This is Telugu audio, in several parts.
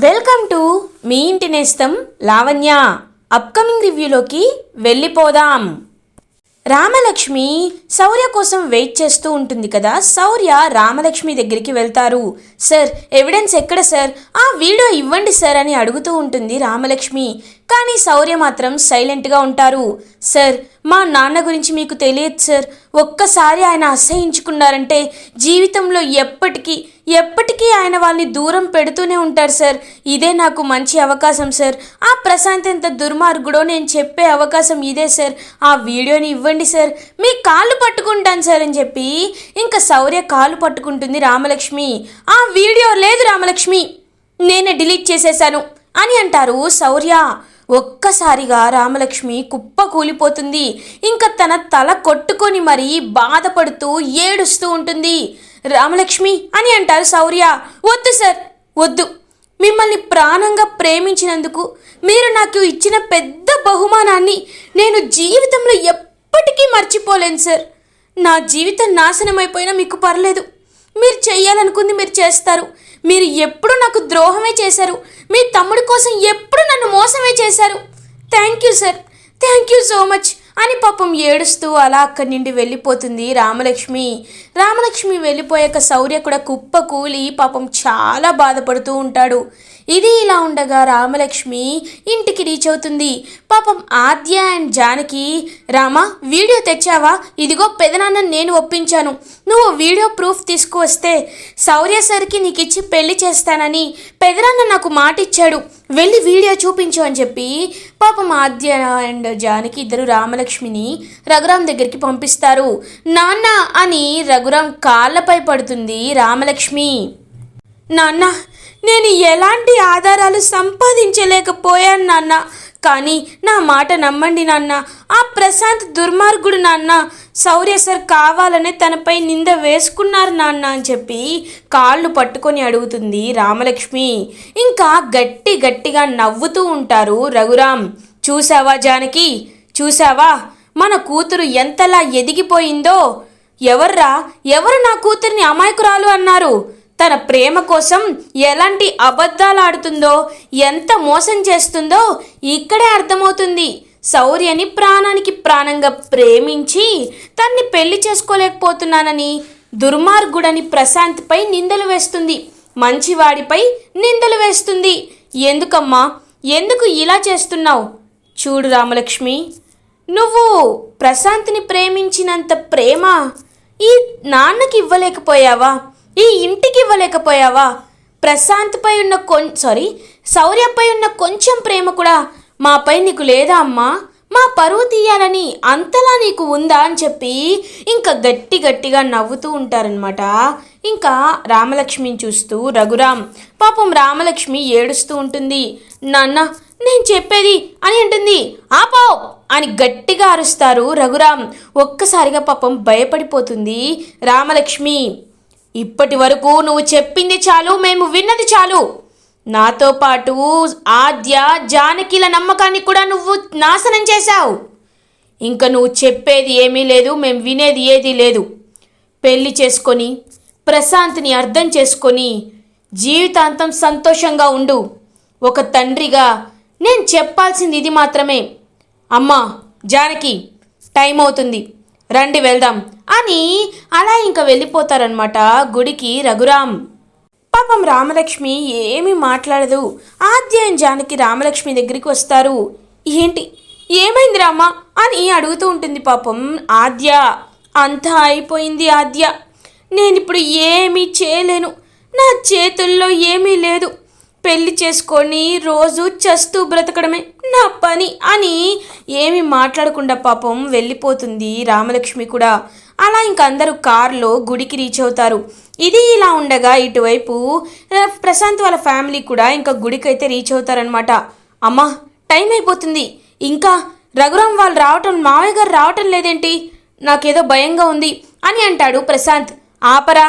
వెల్కమ్ టు మీ ఇంటి నేస్తం లావణ్య. అప్కమింగ్ రివ్యూలోకి వెళ్ళిపోదాం. రామలక్ష్మి శౌర్య కోసం వెయిట్ చేస్తూ ఉంటుంది కదా శౌర్య రామలక్ష్మి దగ్గరికి వెళ్తారు. సార్ ఎవిడెన్స్ ఎక్కడ సార్? ఆ వీడియో ఇవ్వండి సార్ అని అడుగుతూ ఉంటుంది రామలక్ష్మి. కానీ శౌర్య మాత్రం సైలెంట్గా ఉంటారు. సార్ మా నాన్న గురించి మీకు తెలియదు సార్. ఒక్కసారి ఆయన అసహించుకున్నారంటే జీవితంలో ఎప్పటికీ ఎప్పటికీ ఆయన వాళ్ళని దూరం పెడుతూనే ఉంటారు సార్. ఇదే నాకు మంచి అవకాశం సార్. ఆ ప్రశాంత్ ఎంత దుర్మార్గుడో నేను చెప్పే అవకాశం ఇదే సార్. ఆ వీడియోని ఇవ్వండి సార్. మీ కాళ్ళు పట్టుకుంటాను సార్ అని చెప్పి ఇంకా శౌర్య కాళ్ళు పట్టుకుంటుంది రామలక్ష్మి. ఆ వీడియో లేదు రామలక్ష్మి. నేనే డిలీట్ చేసేశాను అని అంటారు శౌర్య. ఒక్కసారిగా రామలక్ష్మి కుప్ప కూలిపోతుంది. ఇంకా తన తల కొట్టుకొని మరీ బాధపడుతూ ఏడుస్తూ ఉంటుంది. రామలక్ష్మి అని అంటారు శౌర్య. వద్దు సార్ వద్దు. మిమ్మల్ని ప్రాణంగా ప్రేమించినందుకు మీరు నాకు ఇచ్చిన పెద్ద బహుమానాన్ని నేను జీవితంలో ఎప్పటికీ మర్చిపోలేను సార్. నా జీవితం నాశనం అయిపోయినా మీకు పర్లేదు. మీరు చేయాలనుకుంది మీరు చేస్తారు. మీరు ఎప్పుడు నాకు ద్రోహమే చేశారు. మీ తమ్ముడి కోసం ఎప్పుడు నన్ను మోసమే చేశారు. Thank you sir. Thank you so much. అని పాపం ఏడుస్తూ అలా అక్కడి నుండి వెళ్ళిపోతుంది రామలక్ష్మి. రామలక్ష్మి వెళ్ళిపోయాక శౌర్య కూడా కుప్ప కూలి పాపం చాలా బాధపడుతూ ఉంటాడు. ఇది ఇలా ఉండగా రామలక్ష్మి ఇంటికి రీచ్ అవుతుంది. పాపం ఆద్య అండ్ జానకి రామ వీడియో తెచ్చావా? ఇదిగో పెదనాన్న నేను ఒప్పించాను. నువ్వు వీడియో ప్రూఫ్ తీసుకువస్తే శౌర్య సార్కి నీకు ఇచ్చి పెళ్ళి చేస్తానని పెదనాన్న నాకు మాట ఇచ్చాడు వెళ్ళి వీడియో చూపించు అని చెప్పి పాపం ఆద్య అండ్ జానకి ఇద్దరు రామలక్ష్మిని రఘురామ్ దగ్గరికి పంపిస్తారు. నాన్న అని రఘురాం కాళ్ళపై పడుతుంది రామలక్ష్మి. నాన్న నేను ఎలాంటి ఆధారాలు సంపాదించలేకపోయాను నాన్న. కానీ నా మాట నమ్మండి నాన్న. ఆ ప్రశాంత్ దుర్మార్గుడు నాన్న. శౌర్య సార్ కావాలనే తనపై నింద వేసుకున్నారు నాన్న అని చెప్పి కాళ్ళు పట్టుకొని అడుగుతుంది రామలక్ష్మి. ఇంకా గట్టి గట్టిగా నవ్వుతూ ఉంటారు రఘురామ్. చూసావా జానకి? చూసావా మన కూతురు ఎంతలా ఎదిగిపోయిందో? ఎవర్రా? ఎవరు నా కూతుర్ని అమాయకురాలు అన్నారు? తన ప్రేమ కోసం ఎలాంటి అబద్ధాలు ఆడుతుందో ఎంత మోసం చేస్తుందో ఇక్కడే అర్థమవుతుంది. శౌర్యని ప్రాణానికి ప్రాణంగా ప్రేమించి తన్ని పెళ్ళి చేసుకోలేకపోతున్నానని దుర్మార్గుడని ప్రశాంత్పై నిందలు వేస్తుంది. మంచివాడిపై నిందలు వేస్తుంది. ఎందుకమ్మా? ఎందుకు ఇలా చేస్తున్నావు? చూడు రామలక్ష్మి నువ్వు ప్రశాంత్ని ప్రేమించినంత ప్రేమ ఈ నాన్నకి ఇవ్వలేకపోయావా? ఈ ఇంటికి ఇవ్వలేకపోయావా ప్రశాంత్పై ఉన్న కొం సారీ శౌర్యపై ఉన్న కొంచెం ప్రేమ కూడా మాపై నీకు లేదా అమ్మా? మా పరువు తీయాలని అంతలా నీకు ఉందా అని చెప్పి ఇంకా గట్టి గట్టిగా నవ్వుతూ ఉంటారనమాట ఇంకా రామలక్ష్మిని చూస్తూ రఘురామ్ పాపం రామలక్ష్మి ఏడుస్తూ ఉంటుంది. నాన్న నేను చెప్పేది అని అంటుంది. ఆపో అని గట్టిగా అరుస్తారు రఘురామ్. ఒక్కసారిగా పాపం భయపడిపోతుంది రామలక్ష్మి. ఇప్పటి వరకు నువ్వు చెప్పింది చాలు మేము విన్నది చాలు. నాతో పాటు ఆద్య జానకిల నమ్మకాన్ని కూడా నువ్వు నాశనం చేశావు. ఇంకా నువ్వు చెప్పేది ఏమీ లేదు మేము వినేది ఏదీ లేదు. పెళ్ళి చేసుకొని ప్రశాంత్ని అర్థం చేసుకొని జీవితాంతం సంతోషంగా ఉండు. ఒక తండ్రిగా నేను చెప్పాల్సింది ఇది మాత్రమే. అమ్మా జానకి టైం అవుతుంది. రండి వెళ్దాం. అని అలా ఇంకా వెళ్ళిపోతారనమాట గుడికి రఘురాం పాపం రామలక్ష్మి ఏమీ మాట్లాడదు. ఆద్యం జానకి రామలక్ష్మి దగ్గరికి వస్తారు. ఏంటి? ఏమైంది రామ? అని అడుగుతూ ఉంటుంది పాపం ఆద్య. అంతా అయిపోయింది ఆద్య. నేనిప్పుడు ఏమీ చేయలేను. నా చేతుల్లో ఏమీ లేదు. పెళ్ళి చేసుకొని రోజు చస్తూ బ్రతకడమే నా పని అని ఏమి మాట్లాడకుండా పాపం వెళ్ళిపోతుంది రామలక్ష్మి కూడా. అలా ఇంక అందరూ కార్లో గుడికి రీచ్ అవుతారు. ఇది ఇలా ఉండగా ఇటువైపు ప్రశాంత్ వాళ్ళ ఫ్యామిలీ కూడా ఇంకా గుడికి అయితే రీచ్ అవుతారనమాట అమ్మా టైం అయిపోతుంది. ఇంకా రఘురామ్ వాళ్ళు రావటం మావయ్య గారు రావటం లేదేంటి? నాకేదో భయంగా ఉంది అని అంటాడు ప్రశాంత్. ఆపరా.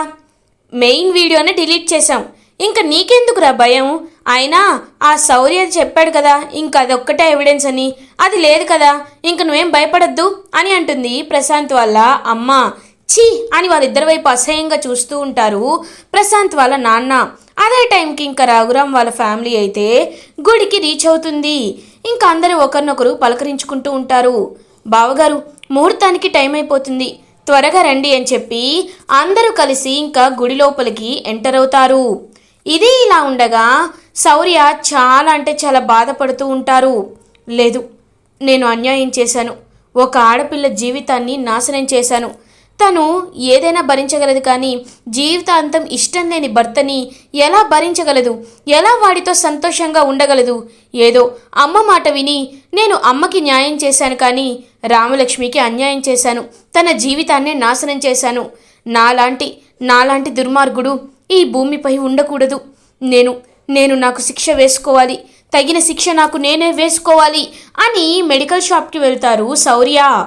మెయిన్ వీడియోని డిలీట్ చేశాం. ఇంకా నీకెందుకురా భయం? అయినా ఆ శౌర్య చెప్పాడు కదా ఇంకా అదొక్కటే ఎవిడెన్స్ అని. అది లేదు కదా ఇంక నువ్వేం భయపడద్దు అని అంటుంది ప్రశాంత్ వాళ్ళ అమ్మ. ఛీ అని వాళ్ళిద్దరి వైపు అసహ్యంగా చూస్తూ ఉంటారు ప్రశాంత్ వాళ్ళ నాన్న. అదే టైంకి ఇంకా రఘురామ్ వాళ్ళ ఫ్యామిలీ అయితే గుడికి రీచ్ అవుతుంది. ఇంకా అందరూ ఒకరినొకరు పలకరించుకుంటూ ఉంటారు. బావగారు ముహూర్తానికి టైం అయిపోతుంది. త్వరగా రండి అని చెప్పి అందరూ కలిసి ఇంకా గుడి లోపలికి ఎంటర్ అవుతారు. ఇది ఇలా ఉండగా శౌర్య చాలా అంటే చాలా బాధపడుతూ ఉంటారు. లేదు నేను అన్యాయం చేశాను. ఒక ఆడపిల్ల జీవితాన్ని నాశనం చేశాను. తను ఏదైనా భరించగలదు కానీ జీవితాంతం ఇష్టం లేని భర్తని ఎలా భరించగలదు? ఎలా వాడితో సంతోషంగా ఉండగలదు? ఏదో అమ్మ మాట విని నేను అమ్మకి న్యాయం చేశాను కానీ రామలక్ష్మికి అన్యాయం చేశాను. తన జీవితాన్నే నాశనం చేశాను. నాలాంటి నాలాంటి దుర్మార్గుడు ఈ భూమిపై ఉండకూడదు. నేను నేను నాకు శిక్ష వేసుకోవాలి. తగిన శిక్ష నాకు నేనే వేసుకోవాలి అని మెడికల్ షాప్కి వెళ్తారు శౌర్య.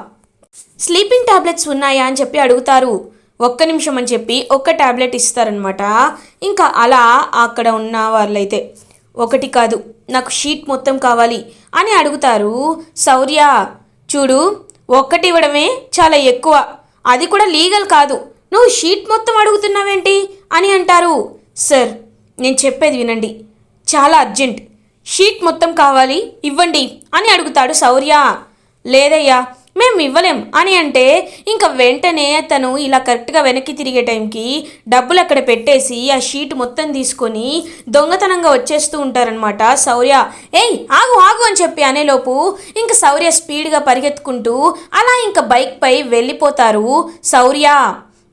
స్లీపింగ్ టాబ్లెట్స్ ఉన్నాయా అని చెప్పి అడుగుతారు. ఒక్క నిమిషం అని చెప్పి ఒక్క టాబ్లెట్ ఇస్తారనమాట ఇంకా అలా అక్కడ ఉన్న వాళ్ళైతే ఒకటి కాదు నాకు షీట్ మొత్తం కావాలి అని అడుగుతారు శౌర్య. చూడు ఒక్కటి ఇవ్వడమే చాలా ఎక్కువ. అది కూడా లీగల్ కాదు. నువ్వు షీట్ మొత్తం అడుగుతున్నావేంటి అని అంటారు. సార్ నేను చెప్పేది వినండి. చాలా అర్జెంట్. షీట్ మొత్తం కావాలి ఇవ్వండి అని అడుగుతాడు శౌర్య. లేదయ్యా మేము ఇవ్వలేం అని అంటే ఇంకా వెంటనే తను ఇలా కరెక్ట్గా వెనక్కి తిరిగే టైంకి డబ్బులు అక్కడ పెట్టేసి ఆ షీట్ మొత్తం తీసుకొని దొంగతనంగా వచ్చేస్తూ ఉంటారనమాట శౌర్య. ఏయ్ ఆగు ఆగు అని చెప్పి అనేలోపు ఇంకా శౌర్య స్పీడ్గా పరిగెత్తుకుంటూ అలా ఇంకా బైక్పై వెళ్ళిపోతారు శౌర్య.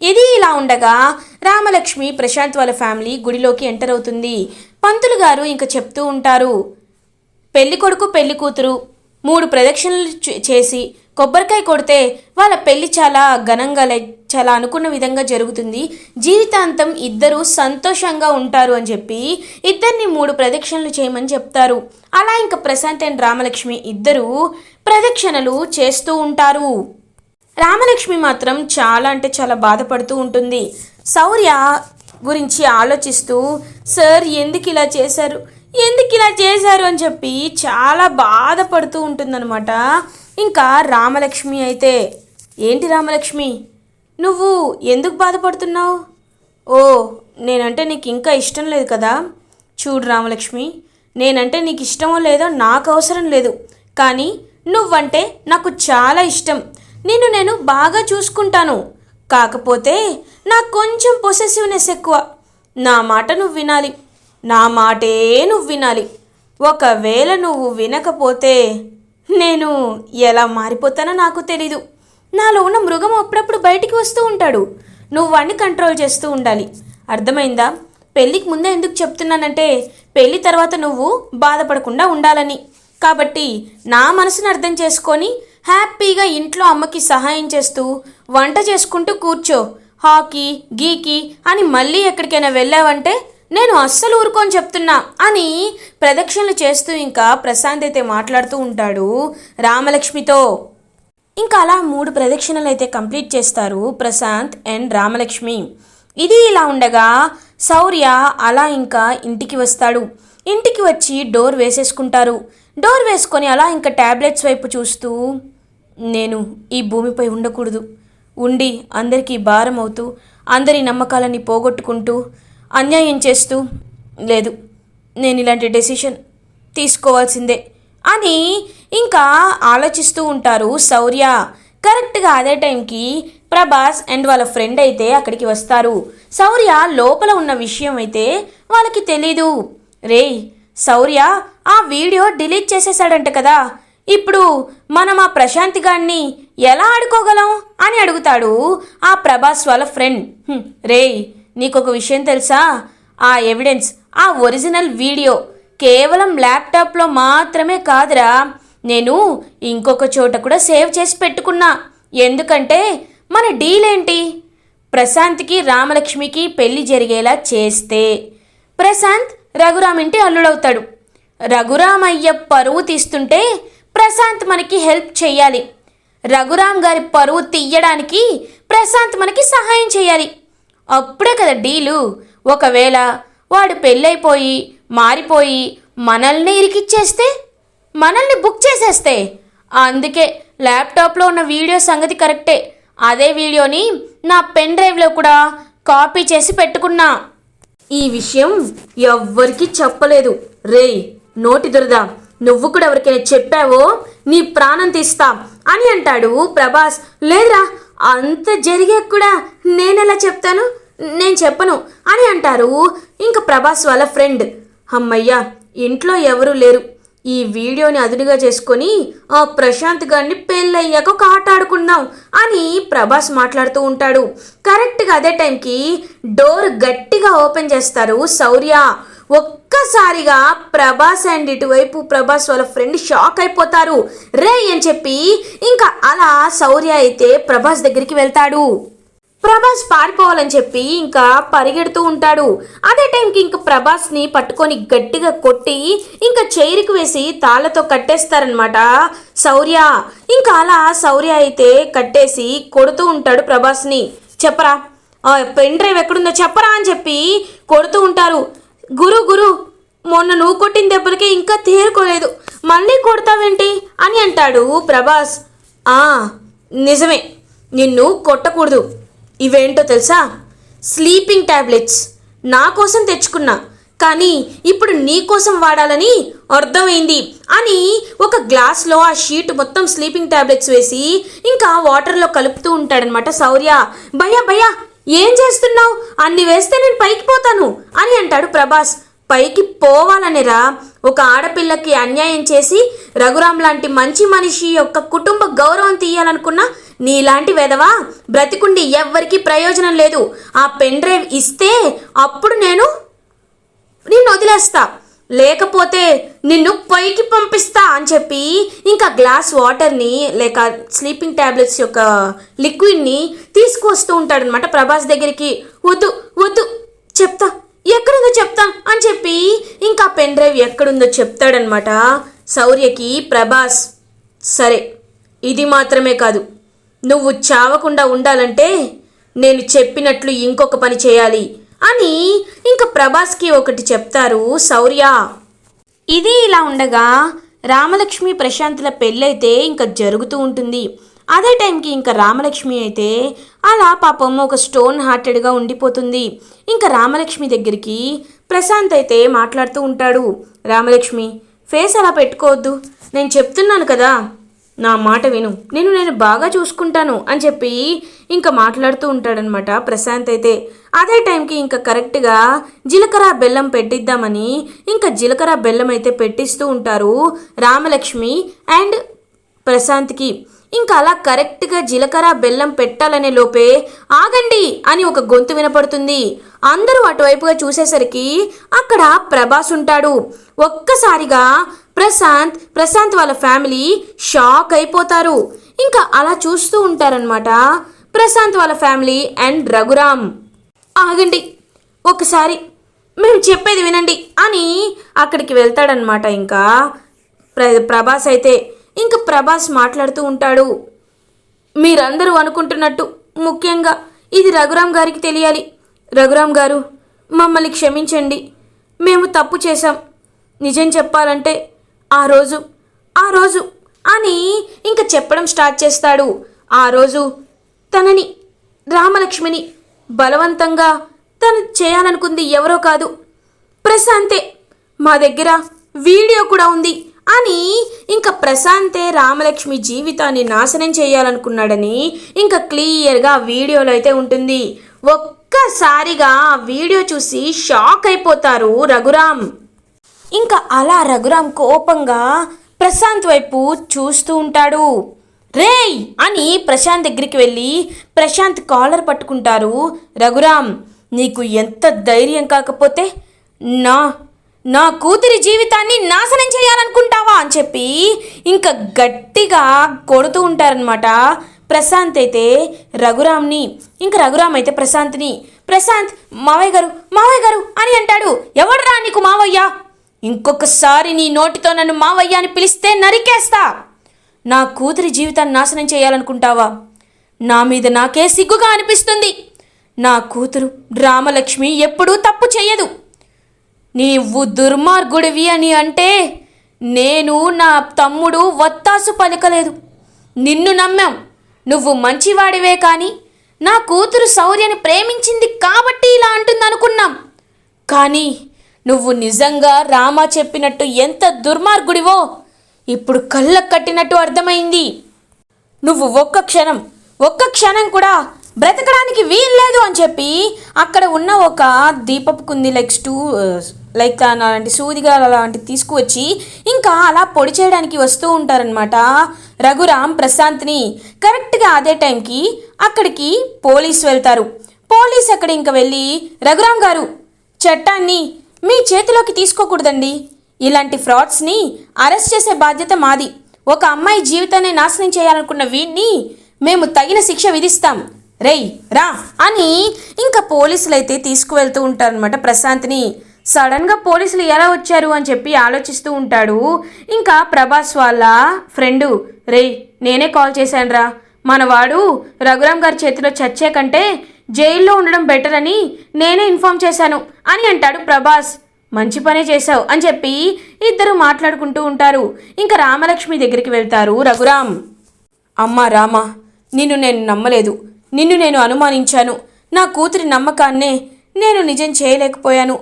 ఇది ఇలా ఉండగా రామలక్ష్మి ప్రశాంత్ వాళ్ళ ఫ్యామిలీ గుడిలోకి ఎంటర్ అవుతుంది. పంతులు గారు ఇంకా చెప్తూ ఉంటారు పెళ్ళి కొడుకు పెళ్ళి కూతురు మూడు ప్రదక్షిణలు చే- చేసి కొబ్బరికాయ కొడితే వాళ్ళ పెళ్ళి చాలా ఘనంగా చాలా అనుకున్న విధంగా జరుగుతుంది. జీవితాంతం ఇద్దరు సంతోషంగా ఉంటారు అని చెప్పి ఇద్దరిని మూడు ప్రదక్షిణలు చేయమని చెప్తారు. అలా ఇంకా ప్రశాంత్ అండ్ రామలక్ష్మి ఇద్దరు ప్రదక్షిణలు చేస్తూ ఉంటారు. రామలక్ష్మి మాత్రం చాలా అంటే చాలా బాధపడుతూ ఉంటుంది. శౌర్య గురించి ఆలోచిస్తూ సార్ ఎందుకు ఇలా చేశారు? ఎందుకు ఇలా చేశారు? అని చెప్పి చాలా బాధపడుతూ ఉంటుందన్నమాట. ఇంకా రామలక్ష్మి అయితే ఏంటి రామలక్ష్మి? నువ్వు ఎందుకు బాధపడుతున్నావు? ఓ నేనంటే నీకు ఇంకా ఇష్టం లేదు కదా. చూడు రామలక్ష్మి నేనంటే నీకు ఇష్టమో లేదో నాకు అవసరం లేదు. కానీ నువ్వంటే నాకు చాలా ఇష్టం. నిన్ను నేను బాగా చూసుకుంటాను. కాకపోతే నాకు కొంచెం పొసెసివ్నెస్ ఎక్కువ. నా మాట నువ్వు వినాలి. నా మాటే నువ్వు వినాలి. ఒకవేళ నువ్వు వినకపోతే నేను ఎలా మారిపోతానో నాకు తెలీదు. నాలో ఉన్న మృగం అప్పుడప్పుడు బయటికి వస్తూ ఉంటాడు. నువ్వు వాడిని కంట్రోల్ చేస్తూ ఉండాలి. అర్థమైందా? పెళ్ళికి ముందే ఎందుకు చెప్తున్నానంటే పెళ్ళి తర్వాత నువ్వు బాధపడకుండా ఉండాలని. కాబట్టి నా మనసును అర్థం చేసుకొని హ్యాపీగా ఇంట్లో అమ్మకి సహాయం చేస్తూ వంట చేసుకుంటూ కూర్చో. హాకీ గీకి అని మళ్ళీ ఎక్కడికైనా వెళ్ళావంటే నేను అస్సలు ఊరుకొని చెప్తున్నా అని ప్రదక్షిణలు చేస్తూ ఇంకా ప్రశాంత్ అయితే మాట్లాడుతూ ఉంటాడు రామలక్ష్మితో. ఇంకా అలా మూడు ప్రదక్షిణలు అయితే కంప్లీట్ చేస్తారు ప్రశాంత్ అండ్ రామలక్ష్మి. ఇది ఇలా ఉండగా శౌర్య అలా ఇంకా ఇంటికి వస్తాడు. ఇంటికి వచ్చి డోర్ వేసేసుకుంటారు. డోర్ వేసుకొని అలా ఇంకా ట్యాబ్లెట్స్ వైపు చూస్తూ నేను ఈ భూమిపై ఉండకూడదు. ఉండి అందరికీ భారం అవుతూ అందరి నమ్మకాలని పోగొట్టుకుంటూ అన్యాయం చేస్తూ లేదు. నేను ఇలాంటి డెసిషన్ తీసుకోవాల్సిందే. అని ఇంకా ఆలోచిస్తూ ఉంటారు శౌర్య. కరెక్ట్గా అదే టైంకి ప్రభాస్ అండ్ వాళ్ళ ఫ్రెండ్ అయితే అక్కడికి వస్తారు. శౌర్య లోపల ఉన్న విషయం అయితే వాళ్ళకి తెలీదు. రేయ్ శౌర్య ఆ వీడియో డిలీట్ చేసేసాడంట కదా. ఇప్పుడు మనం ఆ ప్రశాంతి గారిని ఎలా ఆడుకోగలం అని అడుగుతాడు ఆ ప్రభాస్ వాళ్ళ ఫ్రెండ్. రే రేయ్ నీకొక విషయం తెలుసా? ఆ ఎవిడెన్స్ ఆ ఒరిజినల్ వీడియో కేవలం ల్యాప్టాప్లో మాత్రమే కాదురా. నేను ఇంకొక చోట కూడా సేవ్ చేసి పెట్టుకున్నా. ఎందుకంటే మన డీల్ ఏంటి? ప్రశాంత్కి రామలక్ష్మికి పెళ్ళి జరిగేలా చేస్తే ప్రశాంత్ రఘురామ్ ఇంటి అల్లుడవుతాడు. రఘురామయ్య పరువు తీస్తుంటే ప్రశాంత్ మనకి హెల్ప్ చేయాలి. రఘురామ్ గారి పరువు తీయడానికి ప్రశాంత్ మనకి సహాయం చేయాలి. అప్పుడే కదా డీలు. ఒకవేళ వాడు పెళ్ళైపోయి మారిపోయి మనల్ని ఇరికిచ్చేస్తే మనల్ని బుక్ చేసేస్తే. అందుకే ల్యాప్టాప్లో ఉన్న వీడియో సంగతి కరెక్టే. అదే వీడియోని నా పెన్ డ్రైవ్లో కూడా కాపీ చేసి పెట్టుకున్నా. ఈ విషయం ఎవ్వరికీ చెప్పలేదు. రేయ్ నోటి దురదా. నువ్వు కూడా ఎవరికైనా చెప్పావో? నీ ప్రాణం తీస్తా అని అంటాడు ప్రభాస్. లేదురా అంత జరిగే కూడా నేనెలా చెప్తాను? నేను చెప్పను అని అంటారు ఇంకా ప్రభాస్ వాళ్ళ ఫ్రెండ్. అమ్మయ్యా ఇంట్లో ఎవరూ లేరు. ఈ వీడియోని అదునుగా చేసుకొని ఆ ప్రశాంత్ గారిని పెళ్ళయ్యాక ఒక ఆట ఆడుకుందాం అని ప్రభాస్ మాట్లాడుతూ ఉంటాడు. కరెక్ట్గా అదే టైంకి డోర్ గట్టిగా ఓపెన్ చేస్తారు శౌర్య. ఒక్కసారిగా ప్రభాస్ అండ్ ఇటువైపు ప్రభాస్ వాళ్ళ ఫ్రెండ్ షాక్ అయిపోతారు. రే అని చెప్పి ఇంకా అలా శౌర్య అయితే ప్రభాస్ దగ్గరికి వెళ్తాడు. ప్రభాస్ పారిపోవాలని చెప్పి ఇంకా పరిగెడుతూ ఉంటాడు. అదే టైంకి ఇంకా ప్రభాస్ని పట్టుకొని గట్టిగా కొట్టి ఇంకా చైరుకు వేసి తాళ్ళతో కట్టేస్తారనమాట శౌర్య. ఇంకా అలా శౌర్య అయితే కట్టేసి కొడుతూ ఉంటాడు ప్రభాస్ని. చెప్పరా? పెన్ డ్రైవ్ ఎక్కడుందో చెప్పరా అని చెప్పి కొడుతూ ఉంటారు. గురు గురు మొన్న నువ్వు కొట్టిన దెబ్బలకి ఇంకా తేరుకోలేదు. మళ్ళీ కొడతావేంటి అని అంటాడు ప్రభాస్. ఆ నిజమే. నిన్ను కొట్టకూడదు. ఇవేంటో తెలుసా? Sleeping tablets. నా కోసం తెచ్చుకున్నా. కానీ ఇప్పుడు నీ కోసం వాడాలని అర్థమైంది అని ఒక గ్లాస్లో ఆ షీట్ మొత్తం స్లీపింగ్ ట్యాబ్లెట్స్ వేసి ఇంకా వాటర్లో కలుపుతూ ఉంటాడనమాట శౌర్య భయ్యా భయ ఏం చేస్తున్నావు? అన్ని వేస్తే నేను పైకి పోతాను అని అంటాడు ప్రభాస్. పైకి పోవాలనిరా. ఒక ఆడపిల్లకి అన్యాయం చేసి రఘురామ్ లాంటి మంచి మనిషి యొక్క కుటుంబ గౌరవం తీయాలనుకున్న నీలాంటి వెధవా? బ్రతికుండి ఎవ్వరికీ ప్రయోజనం లేదు. ఆ పెన్ డ్రైవ్ ఇస్తే అప్పుడు నేను నిన్ను వదిలేస్తా. లేకపోతే నిన్ను పైకి పంపిస్తా అని చెప్పి ఇంకా గ్లాస్ వాటర్ని లేక స్లీపింగ్ ట్యాబ్లెట్స్ యొక్క లిక్విడ్ని తీసుకొస్తూ ఉంటాడనమాట ప్రభాస్ దగ్గరికి. వద్దు వద్దు చెప్తా ఎక్కడుందో చెప్తా అని చెప్పి ఇంకా పెన్ డ్రైవ్ ఎక్కడుందో చెప్తాడనమాట శౌర్యకి ప్రభాస్. సరే ఇది మాత్రమే కాదు. నువ్వు చావకుండా ఉండాలంటే నేను చెప్పినట్లు ఇంకొక పని చేయాలి. అని ఇంకా ప్రభాస్కి ఒకటి చెప్తారు శౌర్య. ఇది ఇలా ఉండగా రామలక్ష్మి ప్రశాంత్ల పెళ్ళైతే ఇంకా జరుగుతూ ఉంటుంది. అదే టైంకి ఇంకా రామలక్ష్మి అయితే అలా పాపం ఒక స్టోన్ హార్టెడ్గా ఉండిపోతుంది. ఇంకా రామలక్ష్మి దగ్గరికి ప్రశాంత్ అయితే మాట్లాడుతూ ఉంటాడు. రామలక్ష్మి ఫేస్ అలా పెట్టుకోవద్దు. నేను చెప్తున్నాను కదా. నా మాట విను. నేను నేను బాగా చూసుకుంటాను అని చెప్పి ఇంకా మాట్లాడుతూ ఉంటాడనమాట ప్రశాంత్ అయితే. అదే టైంకి ఇంకా కరెక్ట్గా జీలకర్ర బెల్లం పెట్టిద్దామని ఇంకా జీలకర్ర బెల్లం అయితే పెట్టిస్తూ ఉంటారు రామలక్ష్మి అండ్ ప్రశాంత్కి. ఇంకా అలా కరెక్ట్గా జీలకర్ర బెల్లం పెట్టాలనే లోపే ఆగండి అని ఒక గొంతు వినపడుతుంది. అందరూ అటువైపుగా చూసేసరికి అక్కడ ప్రభాస్ ఉంటాడు. ఒక్కసారిగా ప్రశాంత్ ప్రశాంత్ వాళ్ళ ఫ్యామిలీ షాక్ అయిపోతారు. ఇంకా అలా చూస్తూ ఉంటారనమాట ప్రశాంత్ వాళ్ళ ఫ్యామిలీ అండ్ రఘురామ్. ఆగండి ఒకసారి మేము చెప్పేది వినండి అని అక్కడికి వెళ్తాడనమాట ఇంకా ప్ర ప్రభాస్ అయితే. ఇంకా ప్రభాస్ మాట్లాడుతూ ఉంటాడు. మీరందరూ అనుకుంటున్నట్టు ముఖ్యంగా ఇది రఘురామ్ గారికి తెలియాలి. రఘురామ్ గారు మమ్మల్ని క్షమించండి. మేము తప్పు చేశాం. నిజం చెప్పాలంటే ఆ రోజు ఆ రోజు అని ఇంకా చెప్పడం స్టార్ట్ చేస్తాడు. ఆ రోజు తనని రామలక్ష్మిని బలవంతంగా తను చేయాలనుకుంది ఎవరో కాదు. ప్రశాంతే మా దగ్గర వీడియో కూడా ఉంది. అని ఇంకా ప్రశాంతే రామలక్ష్మి జీవితాన్ని నాశనం చేయాలనుకున్నాడని ఇంకా క్లియర్గా ఆ వీడియోలో అయితే ఉంటుంది. ఒక్కసారిగా ఆ వీడియో చూసి షాక్ అయిపోతారు రఘురామ్. ఇంకా అలా రఘురామ్ కోపంగా ప్రశాంత్ వైపు చూస్తూ ఉంటాడు. రేయ్! అని ప్రశాంత్ దగ్గరికి వెళ్ళి ప్రశాంత్ కాలర్ పట్టుకుంటారు రఘురామ్. నీకు ఎంత ధైర్యం కాకపోతే నా నా కూతురి జీవితాన్ని నాశనం చేయాలనుకుంటావా అని చెప్పి ఇంకా గట్టిగా కొడుతూ ఉంటారనమాట ప్రశాంత్ అయితే రఘురామ్ని ఇంకా రఘురామ్ అయితే ప్రశాంత్ని ప్రశాంత్ మావయ్య గారు మావయ్య గారు అని అంటాడు. ఎవడరా నీకు మావయ్య? ఇంకొకసారి నీ నోటితో నన్ను మావయ్య అని పిలిస్తే నరికేస్తా. నా కూతురి జీవితాన్ని నాశనం చేయాలనుకుంటావా? నా మీద నాకే సిగ్గుగా అనిపిస్తుంది. నా కూతురు రామలక్ష్మి ఎప్పుడూ తప్పు చేయదు నీవు దుర్మార్గుడివి అని అంటే నేను నా తమ్ముడు వత్తాసు పలకలేదు. నిన్ను నమ్మాం. నువ్వు మంచివాడివే కానీ నా కూతురు శౌర్యని ప్రేమించింది కాబట్టి ఇలా అంటుంది అనుకున్నాం కానీ నువ్వు నిజంగా రామ చెప్పినట్టు ఎంత దుర్మార్గుడివో ఇప్పుడు కళ్ళకు కట్టినట్టు అర్థమైంది. నువ్వు ఒక్క క్షణం ఒక్క క్షణం కూడా బ్రతకడానికి వీల్లేదు అని చెప్పి అక్కడ ఉన్న ఒక దీపపు కుంది లైక్ స్టూ లైక్ అలాంటి సూదిగా అలాంటి తీసుకువచ్చి ఇంకా అలా పొడి చేయడానికి వస్తూ ఉంటారనమాట రఘురామ్ ప్రశాంత్ని. కరెక్ట్గా అదే టైంకి అక్కడికి పోలీస్ వెళ్తారు. పోలీస్ అక్కడ ఇంకా వెళ్ళి రఘురామ్ గారు చట్టాన్ని మీ చేతిలోకి తీసుకోకూడదండి. ఇలాంటి ఫ్రాడ్స్ని అరెస్ట్ చేసే బాధ్యత మాది. ఒక అమ్మాయి జీవితాన్ని నాశనం చేయాలనుకున్న వీడిని మేము తగిన శిక్ష విధిస్తాం. రేయ్ రా అని ఇంకా పోలీసులు అయితే తీసుకువెళ్తూ ఉంటారనమాట ప్రశాంత్ని. సడన్గా పోలీసులు ఎలా వచ్చారు అని చెప్పి ఆలోచిస్తూ ఉంటాడు. ఇంకా ప్రభాస్ వాళ్ళ ఫ్రెండు రేయ్ నేనే కాల్ చేశానురా. మనవాడు రఘురామ్ గారి చేతిలో చచ్చే కంటే జైల్లో ఉండడం బెటర్ అని నేనే ఇన్ఫామ్ చేశాను అని అంటాడు ప్రభాస్. మంచి పనే చేశావు అని చెప్పి ఇద్దరు మాట్లాడుకుంటూ ఉంటారు. ఇంకా రామలక్ష్మి దగ్గరికి వెళ్తారు రఘురామ్. అమ్మా రామ నిన్ను నేను నమ్మలేదు. నిన్ను నేను అనుమానించాను. నా కూతురి నమ్మకాన్నే నేను నిజం చేయలేకపోయాను.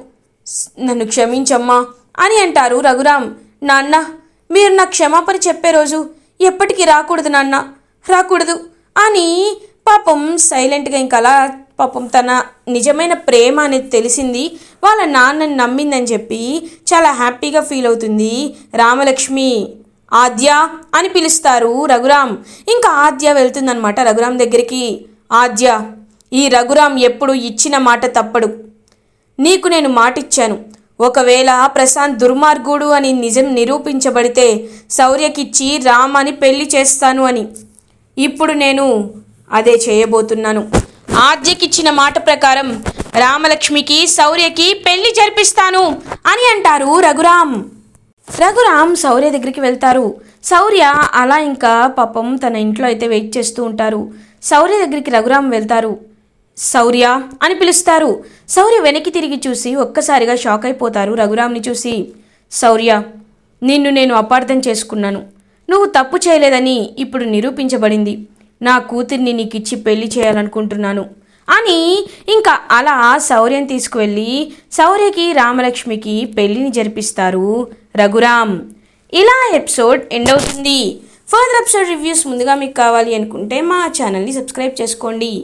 నన్ను క్షమించమ్మా అని అంటారు రఘురామ్. నాన్న మీరు నా క్షమాపణ చెప్పే రోజు ఎప్పటికీ రాకూడదు నాన్న రాకూడదు అని పాపం సైలెంట్గా ఇంకా అలా పాపం తన నిజమైన ప్రేమ అనేది తెలిసింది. వాళ్ళ నాన్నని నమ్మిందని చెప్పి చాలా హ్యాపీగా ఫీల్ అవుతుంది రామలక్ష్మి. ఆద్య అని పిలుస్తారు రఘురామ్. ఇంకా ఆద్య వెళ్తుందనమాట రఘురామ్ దగ్గరికి. ఆద్య ఈ రఘురామ్ ఎప్పుడు ఇచ్చిన మాట తప్పడు. నీకు నేను మాటిచ్చాను. ఒకవేళ ప్రశాంత్ దుర్మార్గుడు అని నిజం నిరూపించబడితే శౌర్యకిచ్చి రామ్ అని పెళ్ళి చేస్తాను అని. ఇప్పుడు నేను అదే చేయబోతున్నాను. ఆద్యకిచ్చిన మాట ప్రకారం రామలక్ష్మికి శౌర్యకి పెళ్ళి జరిపిస్తాను అని అంటారు రఘురామ్. రఘురామ్ శౌర్య దగ్గరికి వెళ్తారు. శౌర్య అలా ఇంకా పాపం తన ఇంట్లో అయితే వెయిట్ చేస్తూ ఉంటారు. శౌర్య దగ్గరికి రఘురామ్ వెళ్తారు. శౌర్య అని పిలుస్తారు. శౌర్య వెనక్కి తిరిగి చూసి ఒక్కసారిగా షాక్ అయిపోతారు రఘురామ్ని చూసి. శౌర్య నిన్ను నేను అపార్థం చేసుకున్నాను. నువ్వు తప్పు చేయలేదని ఇప్పుడు నిరూపించబడింది. నా కూతుర్ని నీకిచ్చి పెళ్ళి చేయాలనుకుంటున్నాను. అని ఇంకా అలా శౌర్యం తీసుకువెళ్ళి శౌర్యకి రామలక్ష్మికి పెళ్ళిని జరిపిస్తారు రఘురామ్. ఇలా ఎపిసోడ్ ఎండ్ అవుతుంది. ఫర్దర్ ఎపిసోడ్ రివ్యూస్ ముందుగా మీకు కావాలి అనుకుంటే మా ఛానల్ని సబ్స్క్రైబ్ చేసుకోండి.